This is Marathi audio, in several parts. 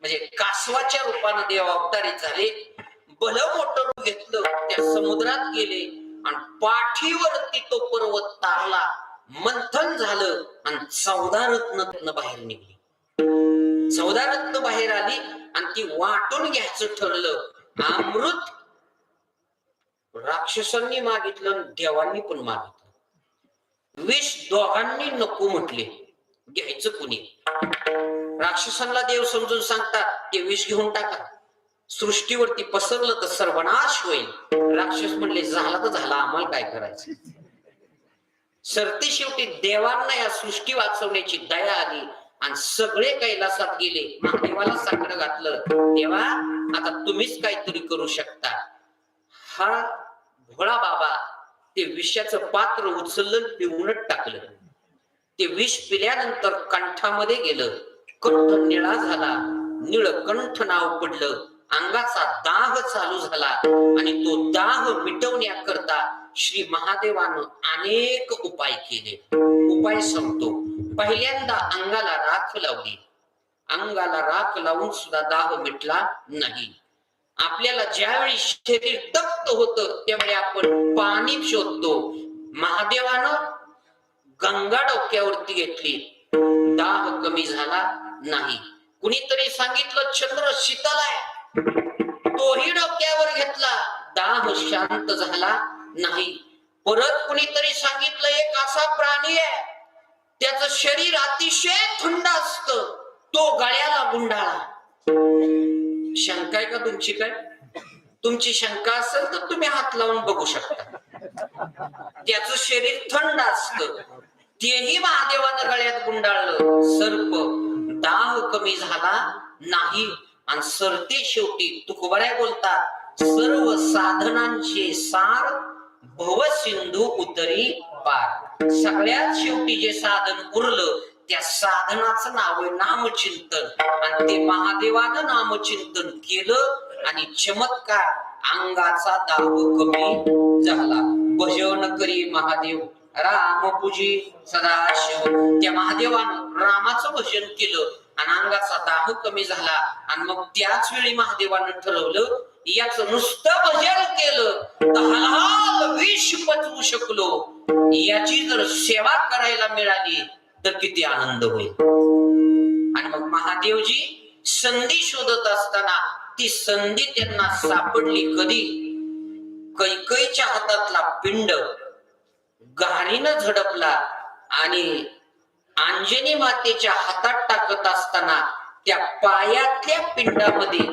म्हणजे कासवाच्या रूपाने देव अवतारित झाले. भलं मोठं रूप घेतलं त्या समुद्रात गेले आणि पाठीवरती तो पर्वत तारला. मंथन झालं आणि चौदा रत्न बाहेर निघली. चौदा रत्न बाहेर आली आणि ती वाटून घ्यायचं ठरलं. अमृत राक्षसांनी मागितलं आणि देवांनी पण मागितलं. विष दोघांनी नको म्हटले. घ्यायचं कुणी? राक्षसांना देव समजून सांगतात ते विष घेऊन टाका. सृष्टीवरती पसरलं तर सर्वनाश होईल. राक्षस म्हणले झाला तर झाला आम्हाला काय करायचं? सरते शेवटी देवांना या सृष्टी वाचवण्याची दया आली आणि सगळे कैलासात गेले. देवाला साखर घातलं. देवा आता तुम्हीच काहीतरी करू शकता. हा भोळा बाबा ते विषाचं पात्र उचललं पिऊनच टाकलं. ते विष पिल्यानंतर कंठामध्ये गेलं. कंठ निळा झाला निळकंठ नाव पडलं. अंगाचा दाह चालू झाला आणि तो दाह मिटवण्याकरता श्री महादेवानं अनेक उपाय केले. उपाय सांगतो. पहिल्यांदा अंगाला राख लावली. अंगाला राख लावून सुद्धा दाह मिटला नाही. आपल्याला ज्यावेळी शरीर तप्त होतं त्यावेळी आपण पाणी शोधतो. महादेवानं गंगा डोक्यावरती घेतली. दाह कमी झाला. नाही. कुणीतरी सांगितलं चंद्र शीतल आहे. तोही डोक्यावर घेतला. दाह शांत झाला. नाही. परत कुणीतरी सांगितलं एक असा प्राणी आहे. त्याच शरीर अतिशय थंड असत. तो गळ्याला गुंडाळा. शंका आहे का तुमची काय? तुमची शंका असेल तर तुम्ही हात लावून बघू शकता. त्याचं शरीर थंड असत. तेही महादेवानं गळ्यात गुंडाळलं. सर्प. दाह कमी झाला नाही. आणि सरते शेवटी तुकबऱ्या बोलतात सर्व साधनांचे सार भव सिंधू उतरी पार. सगळ्यात शेवटी जे साधन उरलं त्या साधनाचं नाव आहे नामचिंतन. आणि ते महादेवानं नामचिंतन केलं आणि चमत्कार अंगाचा दाह कमी झाला. भजन करी महादेव. राम पूजी सदाशिव. त्या महादेवानं रामाचं भजन केलं आणि अंगाचा दाह कमी झाला आणि मग त्याच वेळी महादेवानं ठरवलं याच नुसतं भजन केलं. विष पचवू शकलो. याची जर सेवा करायला मिळाली तर किती आनंद होईल. आणि मग महादेवजी संधी शोधत असताना ती संधी त्यांना सापडली कधी? कैकईच्या हातातला पिंड गाडीनं झडपला आणि अंजनी मातेच्या हातात टाकत असताना त्या पायातल्या पिंडामध्ये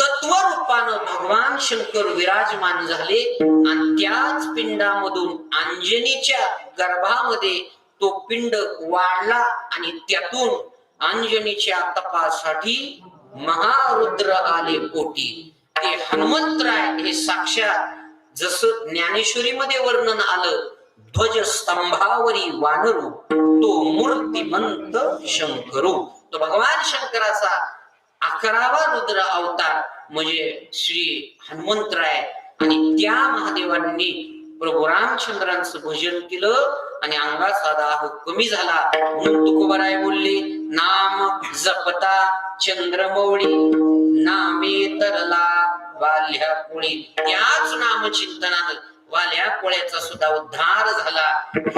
तत्वरूपानं भगवान शंकर विराजमान झाले आणि त्याच पिंडामधून अंजनीच्या गर्भामध्ये तो पिंड वाढला आणि त्यातून अंजनीच्या तपासाठी महारुद्र आले पोटी. ते हनुमंतराय हे साक्षात जसं ज्ञानेश्वरीमध्ये वर्णन आलं ध्वज स्तंभावरी वानरू तो मूर्तिमंत शंकरू. तो भगवान शंकराचा अकरावा रुद्र अवतार म्हणजे श्री हनुमंतराय. आणि त्या महादेवांनी प्रभू रामचंद्रांचं भजन केलं आणि अंगाचा दाह कमी झाला. म्हणून तुकोबराय बोलले नाम जपता चंद्रमौळी नामे तरला बाल्या पोळी त्याच नामचिंतनानं वाल्या पोळ्याचा सुद्धा उद्धार झाला.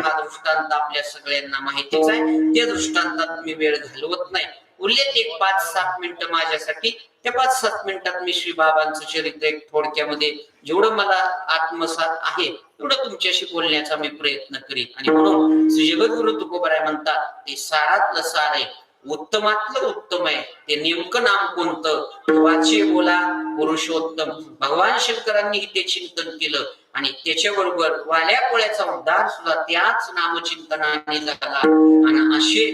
हा दृष्टांत आपल्या सगळ्यांना माहितीच आहे. त्या दृष्टांतात मी वेळ घालवत नाही. उरलेत एक पाच सात मिनिटं माझ्यासाठी. त्या पाच सात मिनिटात मी श्री बाबांचं चरित्र एक थोडक्यामध्ये जेवढं मला आत्मसात आहे तेवढं तुमच्याशी बोलण्याचा मी प्रयत्न करीन. आणि म्हणून श्री जगद्गुरु तुकोबराय म्हणतात ते सारातलं सार आहे. उत्तमातलं उत्तम आहे. ते नेमकं नाम कोणतं? वाचे बोला. पुरुषोत्तम. भगवान शंकरांनी ते चिंतन केलं आणि त्याच्याबरोबर वाल्या पोळ्याचा उद्धार सुद्धा त्याच नामचिंतनाने झाला. आणि असे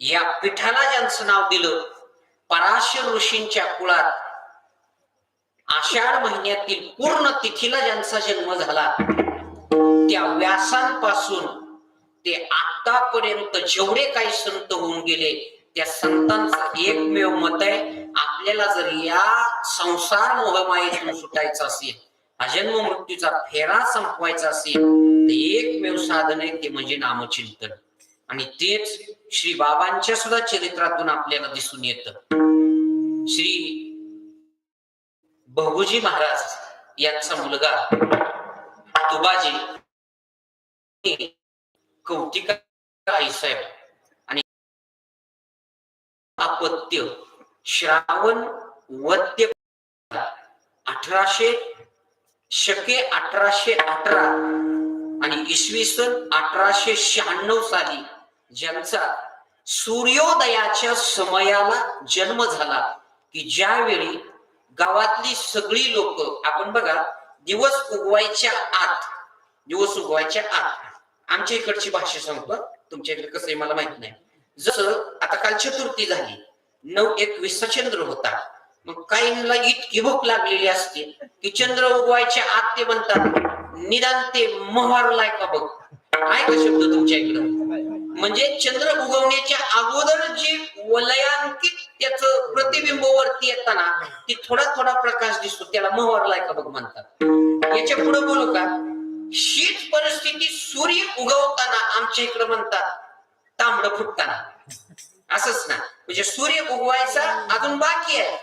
या पीठाला ज्यांचं नाव दिलं पराशर ऋषींच्या कुळात आषाढ महिन्यातील पूर्ण तिथीला ज्यांचा जन्म झाला त्या व्यासांपासून ते आतापर्यंत जेवढे काही संत होऊन गेले त्या संतांचं एकमेव मत आहे आपल्याला जर या संसार मोहमायेतून सुटायचं असेल अजन्म मृत्यूचा फेरा संपवायचा असेल तर एकमेव साधन आहे ते म्हणजे नामचिंतन. आणि तेच श्री बाबांच्या सुद्धा चरित्रातून आपल्याला दिसून येत. श्री बहुजी महाराज यांचा मुलगा तुबाजी कौतिका आईसाहेब आणि अपत्य श्रावण वद्य अठराशे शके अठराशे अठरा आणि इसवी सन अठराशे शहाण्णव साली ज्यांचा सूर्योदयाच्या समयाला जन्म झाला. की ज्यावेळी गावातली सगळी लोक आपण बघा दिवस उगवायच्या आत दिवस उगवायच्या आत आमच्या इकडची भाषा सांगतो तुमच्या इकडे कसं आहे मला माहीत नाही. जसं आता काल चतुर्थी झाली. नऊ एकवीसचा चंद्र होता. मग काहींना इतकी भूक लागलेली असते की चंद्र उगवायच्या आत ते म्हणतात निदान ते मोहरलाय का बघ? काय का शब्द तुमच्या इकडं? म्हणजे चंद्र उगवण्याच्या अगोदर जे वलयांकित त्याच प्रतिबिंब वरती येताना ती थोडा थोडा प्रकाश दिसतो त्याला मोहरलाय का बघ म्हणतात. याच्यापुढे बोलू का? शीत परिस्थिती सूर्य उगवताना आमच्या इकडे म्हणतात तांबड फुटताना. असंच ना? म्हणजे सूर्य उगवायचा अजून बाकी आहे.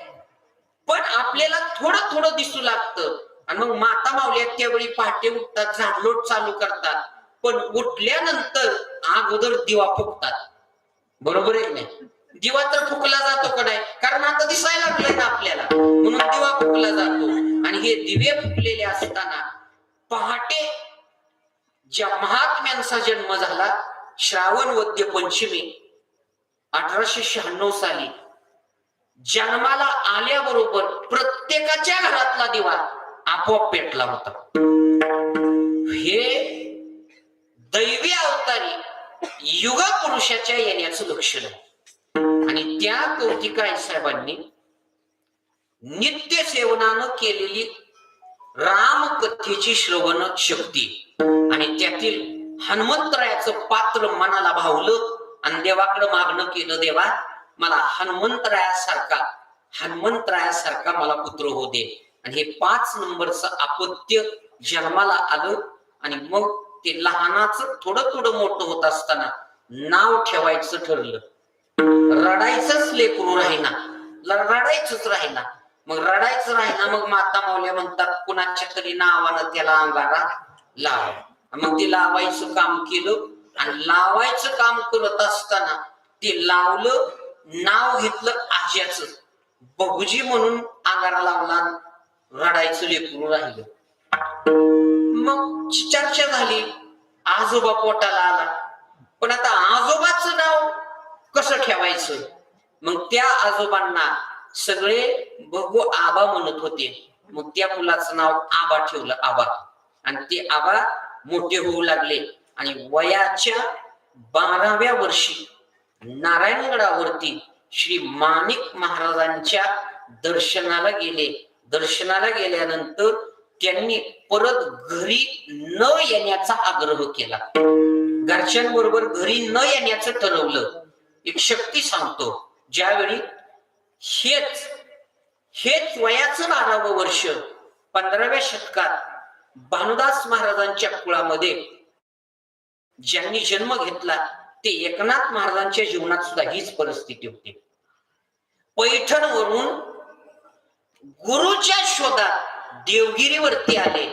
पण आपल्याला थोडं थोडं दिसू लागतं. आणि मग माता मावल्या त्यावेळी पहाटे उठतात झाडलोट चालू करतात. पण उठल्यानंतर अगोदर दिवा फुकतात. बरोबर आहे नाही? दिवा तर फुकला जातो का नाही? कारण आता दिसायला लागलंय ना आपल्याला. म्हणून दिवा फुकला जातो. आणि हे दिवे फुकलेले असताना पहाटे ज्या महात्म्यांचा जन्म झाला श्रावण वद्य पंचमी अठराशे शहाण्णव साली जन्माला आल्याबरोबर प्रत्येकाच्या घरातला दिवा आपोआप पेटला होता. हे दैवी अवतारी युगा पुरुषाच्या येण्याचं लक्षण आहे. आणि त्या कौतिकाई साहेबांनी नित्य सेवनानं केलेली रामकथेची श्रवण शक्ती आणि त्यातील हनुमंतरायाचं पात्र मनाला भावलं आणि देवाकडे मागणं केलं देवा मला हनुमंतरायासारखा हनुमंतरायासारखा मला पुत्र होऊ दे. आणि हे पाच नंबरचं अपत्य जन्माला आलं आणि मग ते लहानाच थोडं थोडं मोठं होत असताना नाव ठेवायचं ठरलं. रडायचंच लेकरू राहिना. रडायचंच राहिना. मग रडायचं राहिना मग माता मावल्या म्हणतात कुणाच्या तरी नावानं त्याला अंगारा लाव. मग ते लावायचं काम केलं. आणि लावायचं काम करत असताना ते लावलं नाव घेतलं आज्याच. बहुजी म्हणून आगारा लावला रडायचं लेकरू राहिलं. मग चर्चा झाली. आजोबा पोटाला आला. पण आता आजोबाचं नाव कसं ठेवायचं? मग त्या आजोबांना सगळे बघू आबा म्हणत होते. मग त्या मुलाचं नाव आबा ठेवलं आबा. आणि ते आबा मोठे होऊ लागले. आणि वयाच्या बाराव्या वर्षी नारायणगडावरती श्री माणिक महाराजांच्या दर्शनाला गेले. दर्शनाला गेल्यानंतर त्यांनी परत घरी न येण्याचा आग्रह केला. घरच्यांबरोबर घरी न येण्याचं ठरवलं. एक शक्ती सांगतो ज्यावेळी हेच हेच वयाचं बारावं वर्ष पंधराव्या शतकात भानुदास महाराजांच्या कुळामध्ये ज्यांनी जन्म घेतला ते एकनाथ महाराजांच्या जीवनात सुद्धा हीच परिस्थिती होती. पैठण वरून गुरुच्या शोधात देवगिरीवरती आले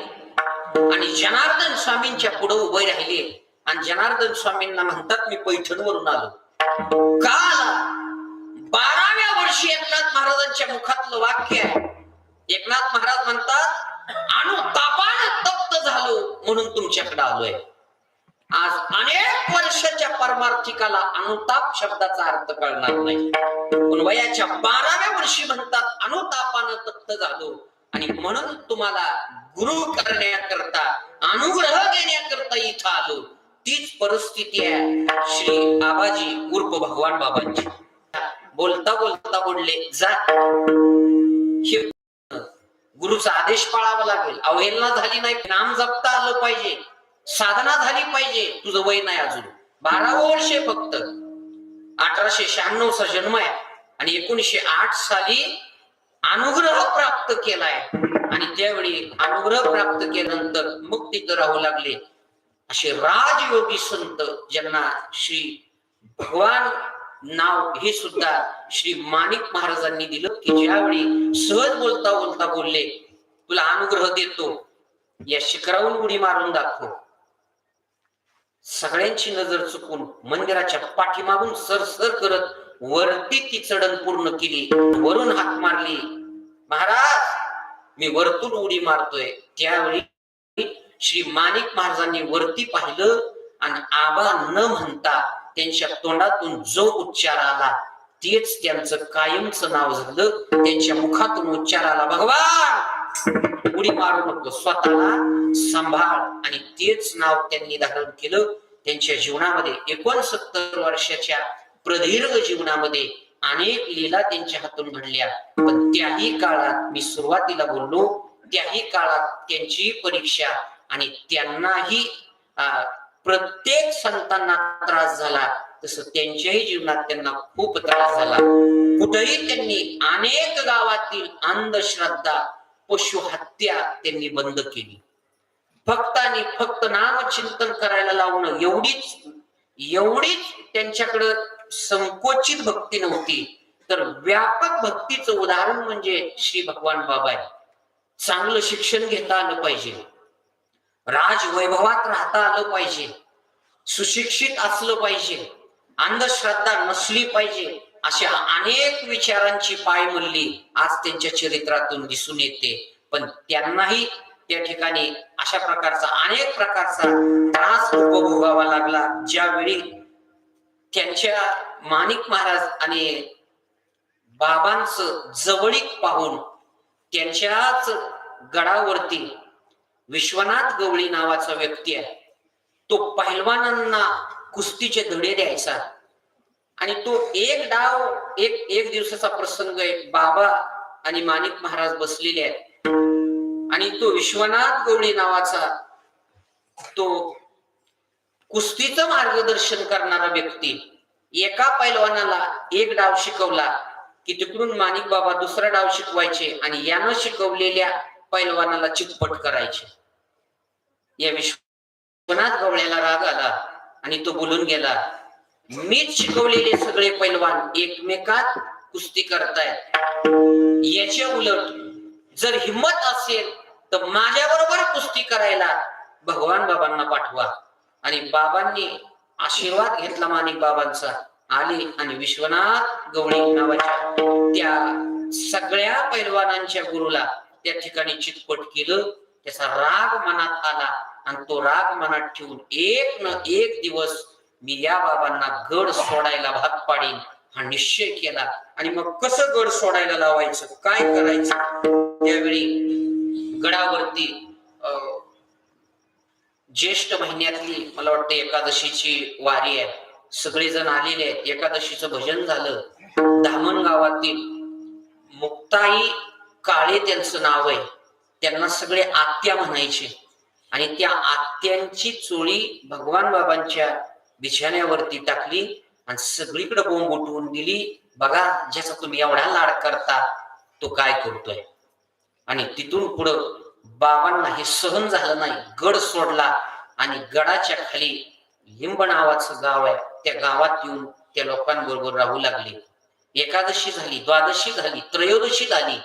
आणि जनार्दन स्वामींच्या पुढे उभे राहिले. आणि जनार्दन स्वामींना म्हणतात मी पैठणवरून आलो. काल बाराव्या वर्षी एकनाथ महाराजांच्या मुखातलं वाक्य आहे. एकनाथ महाराज म्हणतात अनुतापानं तप्त झालो म्हणून तुमच्याकडे आलोय. आज अनेक वर्षाच्या परमार्थिकाला अनुताप शब्दाचा अर्थ कळणार नाही. पण वयाच्या बाराव्या वर्षी म्हणतात अनुतापानं तप्त झालो. आणि म्हणून तुम्हाला गुरु करण्याकरता अनुग्रह देण्याकरता इथं आलो. तीच परिस्थिती आहे श्री आबाजी उर्फ भगवान बाबांची. बोलता बोलता बोलले जा. गुरुचा आदेश पाळावा लागेल. अवहेलना झाली नाही नाम जपता आलं पाहिजे. साधना झाली पाहिजे. तुझं वय नाही अजून. बारावं वर्षे फक्त. अठराशे शहाण्णव चा जन्म आहे. आणि एकोणीशे आठ साली अनुग्रह प्राप्त केलाय. आणि त्यावेळी अनुग्रह प्राप्त केल्यानंतर मग तिथं राहू लागले. असे राजयोगी संत ज्यांना श्री भगवान नाव हे सुद्धा श्री माणिक महाराजांनी दिलं की ज्यावेळी सहज बोलता बोलता बोलले तुला अनुग्रह देतो. या शिखरावून उडी मारून दाखव. सगळ्यांची नजर चुकून मंदिराच्या पाठीमागून सरसर करत वरती ती चढण पूर्ण केली. वरून हात मारली. महाराज मी वरतून उडी मारतोय. त्यावेळी श्री माणिक महाराजांनी वरती पाहिलं आणि आबा न म्हणता त्यांच्या तोंडातून जो उच्चार आला तेच त्यांचं कायमचं नाव झालं. त्यांच्या मुखातून उच्चार आला भगवान उडी मारू नको स्वतःला सांभाळ आणि तेच नाव त्यांनी धारण केलं. त्यांच्या जीवनामध्ये एकोणसत्तर वर्षाच्या प्रदीर्घ जीवनामध्ये अनेक लीला त्यांच्या हातून घडल्या. पण त्याही काळात मी सुरुवातीला बोललो त्याही काळात त्यांची परीक्षा आणि त्यांनाही प्रत्येक संतांना त्रास झाला तसं त्यांच्याही जीवनात त्यांना खूप त्रास झाला. कुठेही त्यांनी अनेक गावातील अंधश्रद्धा पशु हत्या त्यांनी बंद केली. फक्त आणि फक्त नामचिंतन करायला लावणं एवढीच एवढीच त्यांच्याकडं संकोचित भक्ती नव्हती. तर व्यापक भक्तीचं उदाहरण म्हणजे श्री भगवान बाबा आहे. चांगलं शिक्षण घेता आलं पाहिजे. राजवैभवात राहता आलं पाहिजे. सुशिक्षित असलं पाहिजे. अंधश्रद्धा नसली पाहिजे. अशा अनेक विचारांची पायमल्ली आज त्यांच्या चरित्रातून दिसून येते. पण त्यांनाही त्या ठिकाणी अशा प्रकारचा अनेक प्रकारचा त्रास उपभोगावा लागला. ज्यावेळी त्यांच्या माणिक महाराज आणि बाबांच जवळीक पाहून त्यांच्याच गडावरती विश्वनाथ गवळी नावाचा व्यक्ती आहे तो पहिलवानांना कुस्तीचे धडे द्यायचा. आणि तो एक डाव एक एक दिवसाचा प्रसंग आहे बाबा आणि माणिक महाराज बसलेले आहेत. आणि तो विश्वनाथ गवळी नावाचा तो कुस्तीचं मार्गदर्शन करणारा व्यक्ती एका पैलवानाला एक डाव शिकवला की तिकडून माणिक बाबा दुसरा डाव शिकवायचे आणि यानं शिकवलेल्या पैलवानाला चितपट करायचे. या विश्वनाथ गवळ्याला राग आला आणि तो बोलून गेला मीच शिकवलेले सगळे पैलवान एकमेकात कुस्ती करतायत. याच्या उलट जर हिंमत असेल तर माझ्या बरोबर कुस्ती करायला भगवान बाबांना पाठवा. आणि बाबांनी आशीर्वाद घेतला माणिक बाबांचा. आले आणि विश्वनाथ गवळी नावाच्या त्या सगळ्या पैलवानांच्या गुरुला त्या ठिकाणी चितपट केलं. त्याचा राग मनात आला आणि तो राग मनात ठेवून एक न एक दिवस मी या बाबांना गड सोडायला भाग पाडीन हा निश्चय केला. आणि मग कसं गड सोडायला लावायचं? काय करायचं? त्यावेळी गडावरती अं, ज्येष्ठ महिन्यातली मला वाटतं एकादशीची वारी आहे. सगळेजण आलेले आहेत. एकादशीचं भजन झालं. धामण गावातील मुक्ताई काळे त्यांचं नाव आहे. त्यांना सगळे आत्या म्हणायचे. आणि त्या आत्यांची चोळी भगवान बाबांच्या बिछाण्यावरती टाकली आणि सगळीकडे बोंब उठवून दिली. बघा ज्याचा तुम्ही एवढा लाड करता तो काय करतोय? आणि तिथून पुढं बाबांना हे सहन झालं नाही. गड सोडला आणि गडाच्या खाली लिंब नावाचं गाव आहे. त्या गावात येऊन त्या लोकांबरोबर राहू लागले. एकादशी झाली द्वादशी झाली त्रयोदशी झाली.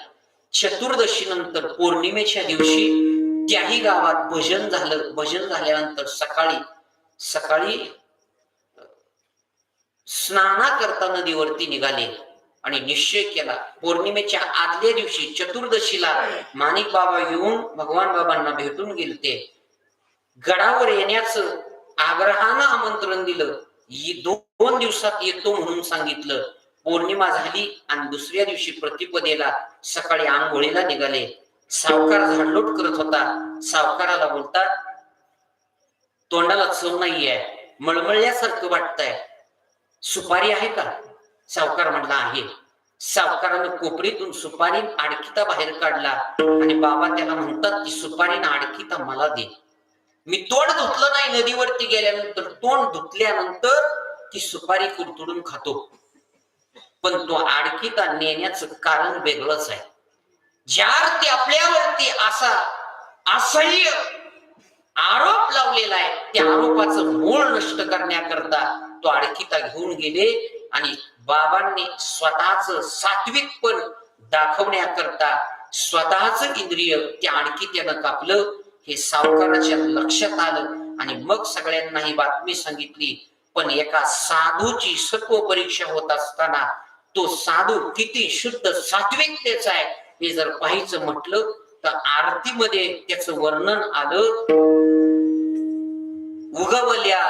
चतुर्दशी नंतर पौर्णिमेच्या दिवशी त्याही गावात भजन झालं. भजन झाल्यानंतर सकाळी सकाळी स्नाना करता नदीवरती निघाले आणि निश्चय केला. पौर्णिमेच्या आदल्या दिवशी चतुर्दशीला माणिक बाबा येऊन भगवान बाबांना भेटून गेलते. गडावर येण्याचं आग्रहानं आमंत्रण दिलं. दोन दिवसात येतो म्हणून सांगितलं. पौर्णिमा झाली आणि दुसऱ्या दिवशी प्रतिपदेला सकाळी आंघोळीला निघाले. सावकार झाडलोट करत होता. सावकाराला बोलतात तोंडाला चव नाहीये. मळमळल्यासारखं वाटतंय. सुपारी आहे का? सावकार म्हणला आहे. सावकारानं कोपरीतून सुपारी आडकिता बाहेर काढला आणि बाबा त्याला म्हणतात की सुपारी आडकिता मला दे. मी तोंड धुतलं नाही नदीवरती गेल्यानंतर तोंड धुतल्यानंतर ती सुपारी कुरतुडून खातो. पण तो आडकिता नेण्याचं कारण वेगळंच आहे. ज्या ते आपल्यावरती असा असह्य आरोप लावलेला आहे त्या आरोपाचं मूळ नष्ट करण्याकरता तो आडकिता घेऊन गेले आणि बाबांनी स्वतःच सात्विकपण दाखवण्याकरता स्वतःच इंद्रिय त्या आणखीत्यानं कापलं. हे सावकाराच्या लक्षात आलं आणि मग सगळ्यांना ही बातमी सांगितली पण एका साधूची सत्व परीक्षा होत असताना तो साधू किती शुद्ध सात्विकतेचा आहे हे जर पाहायचं म्हटलं तर आरतीमध्ये त्याचं वर्णन आलं. उगवल्या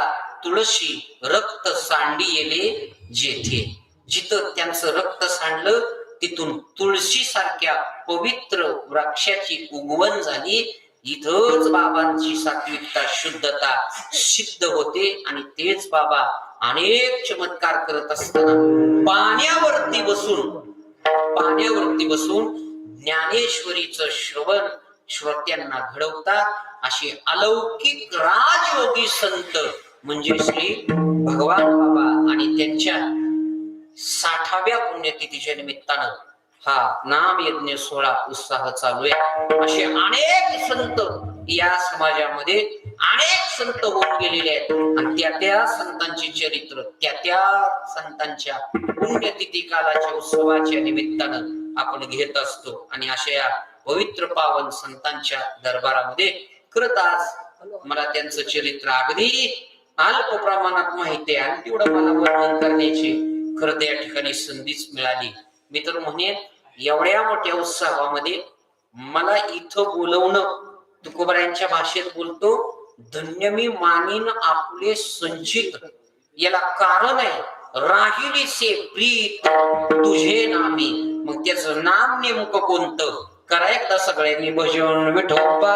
तुळशी रक्त सांडी येले जेथे जिथं त्यांचं रक्त सांडलं तिथून तुळशी सारख्या पवित्र वृक्षाची उगवण झाली. इथंच बाबांची सात्विकता शुद्धता सिद्ध होते आणि तेच बाबा अनेक चमत्कार करत असताना पाण्यावरती बसून पाण्यावरती बसून ज्ञानेश्वरीचं श्रवण श्रोत्यांना घडवतात. असे अलौकिक राजयोगी संत म्हणजे श्री भगवान बाबा आणि त्यांच्या साठाव्या पुण्यतिथीच्या निमित्तानं हा नाम यज्ञ सोहळा उत्साह चालू आहे. असे अनेक संत या समाजामध्ये अनेक संत होऊन गेलेले आहेत. आणि त्या त्या संतांची चरित्र त्या त्या संतांच्या पुण्यतिथी कालाच्या उत्सवाच्या निमित्तानं आपण घेत असतो. आणि अशा या पवित्र पावन संतांच्या दरबारामध्ये खरंच आज मला त्यांचं चरित्र अगदी अल्प प्रमाणात माहिती आहे. आणि तेवढं मला वर्णन करण्याची खरं त्या ठिकाणी संधीच मिळाली. मी तर म्हणेन एवढ्या मोठ्या उत्सवामध्ये मला इथं बोलवणं तुकोबऱ्यांच्या भाषेत बोलतो धन्य मी मानीन आपले संचित. याला कारण आहे राहिली से प्रीत तुझे नामी. मग त्याचं नाम नेमकं कोणतं? करा एकदा सगळ्यांनी भजन विठोबा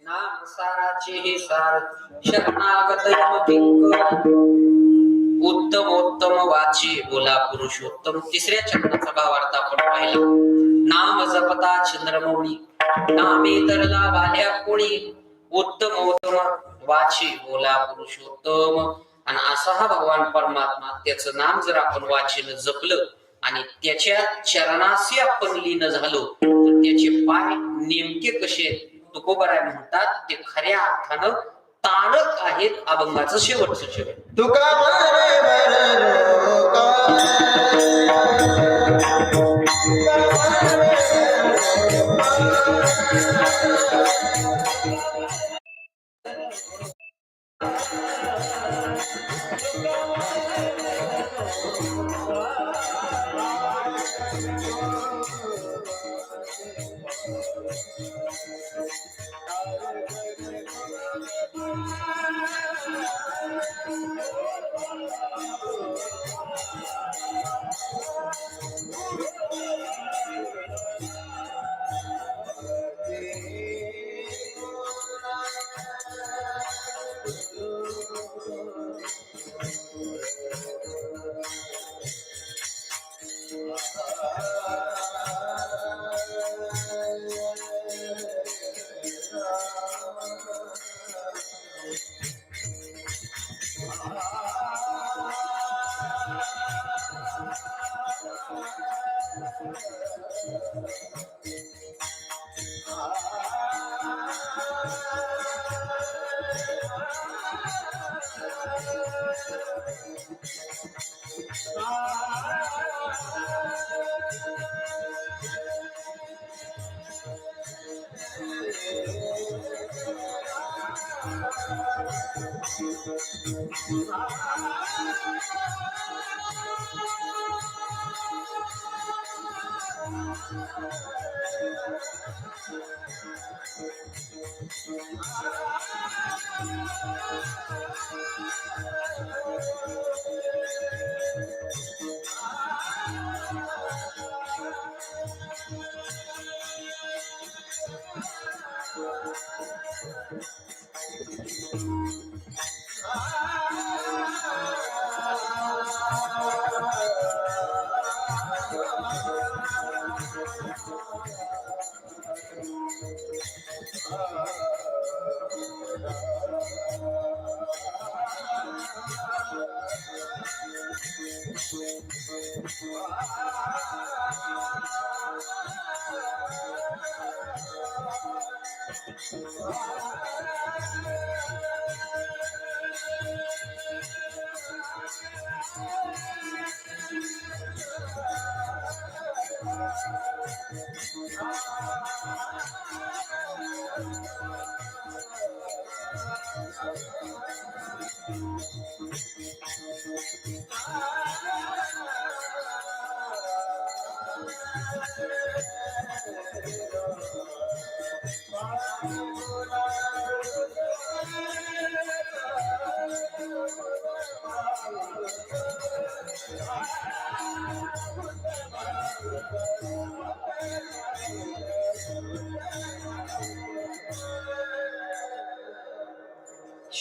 नाम साराचे हे सार शरणागत उत्तमोत्तम वाचे बोला पुरुषोत्तम. तिसऱ्या चरणाचा भावार्थ आपण पाहिला. नाम जपता चंद्रमौळी. नामे तरला बाल्या कोणी उत्तम उत्तम वाचे बोला पुरुषोत्तम. आणि असा हा भगवान परमात्मा त्याचं नाम जर आपण वाचेन जपलं आणि त्याच्या चरणाशी आपण लीन झालो तर त्याचे पाय नेमके कसे तुकोबाराय म्हणतात ते खऱ्या अर्थानं ताणत आहेत अभंगाचं शेवटचं शेवट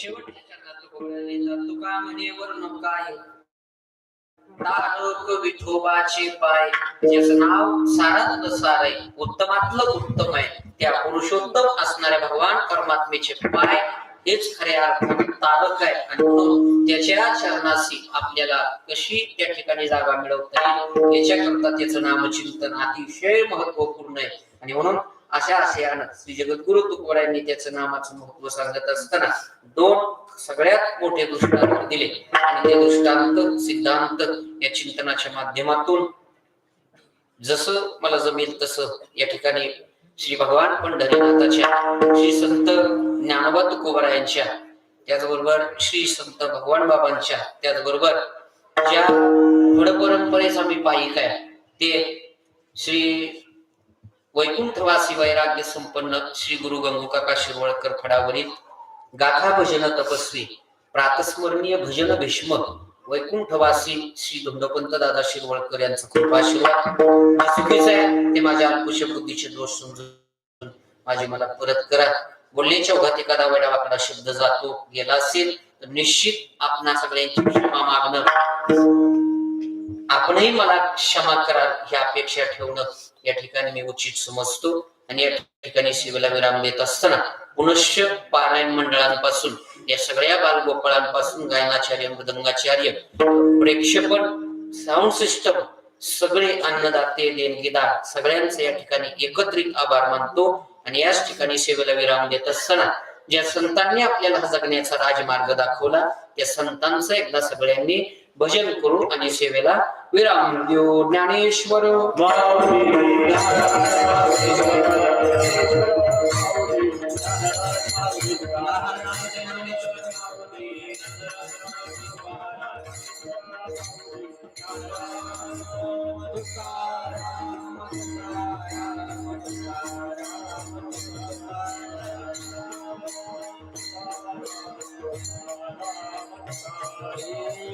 शेवटच्या तुका म्हणे वर्ण काय? विठोबाचे पाय. ज्याचं नाव सारात सार आहे उत्तमातलं उत्तम आहे. त्या पुरुषोत्तम असणाऱ्या भगवान परमात्मेचे पाय हेच खऱ्या अर्थाने तारक आहे. आणि म्हणून त्याच्या चरणाशी आपल्याला कशी त्या ठिकाणी जागा मिळवता येईल? याच्याकरता त्याचं नामचिंतन अतिशय महत्त्वपूर्ण आहे. आणि म्हणून अशा आशयानं श्री जगद्गुरु तुकोबारायांनी त्याचं नामाचं महत्त्व सांगत असताना दोन सगळ्यात मोठे दृष्टांत दिले. आणि ते दृष्टांत सिद्धांत या चिंतनाच्या माध्यमातून जसं मला जमेल तसं या ठिकाणी श्री भगवान पंढरीनाथाच्या श्री संत ज्ञानोबा तुकोबरायांच्या त्याचबरोबर श्री संत भगवान बाबांच्या त्याचबरोबर ज्या परंपरेस आम्ही पायिक आहे ते श्री वैकुंठवासी वैराग्य संपन्न श्री गुरु गंगूकाका शिरवळकर फडावरील गाथा भजन तपस्वी प्रातस्मरणीय भजन भीष्म वैकुंठवासी श्री धुंडपंत दादा शिरवळकर यांचा खूप आशीर्वाद. जे चुकीचं आहे. ते माझ्या अंकुश बुद्धीचे दोष समजून माझे मला परत करा. बोलण्याच्या ओघात एखादा वेडावाकडा शब्द जातो गेला असेल तर निश्चित आपणा सगळ्यांची क्षमा मागणं. आपणही मला क्षमा करा ही अपेक्षा ठेवणं. या ठिकाणी मी उचित समजतो आणि या ठिकाणी शिवला विराम देत असताना पुनश्च पारायण मंडळांपासून या सगळ्या बालगोपाळांपासून गायनाचार्य मृदंगाचार्य प्रेक्षपण साऊंड सिस्टम सगळे अन्नदाते देणगीदार सगळ्यांचे या ठिकाणी एकत्रित आभार मानतो आणि याच ठिकाणी सेवेला विराम देत असताना ज्या संतांनी आपल्याला हा जगण्याचा राजमार्ग दाखवला त्या संतांचा एकदा सगळ्यांनी भजन करू आणि सेवेला विराम देऊ. ज्ञानेश्वर.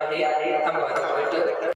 அப்படியே அப்படியே நம்ம போயிட்டு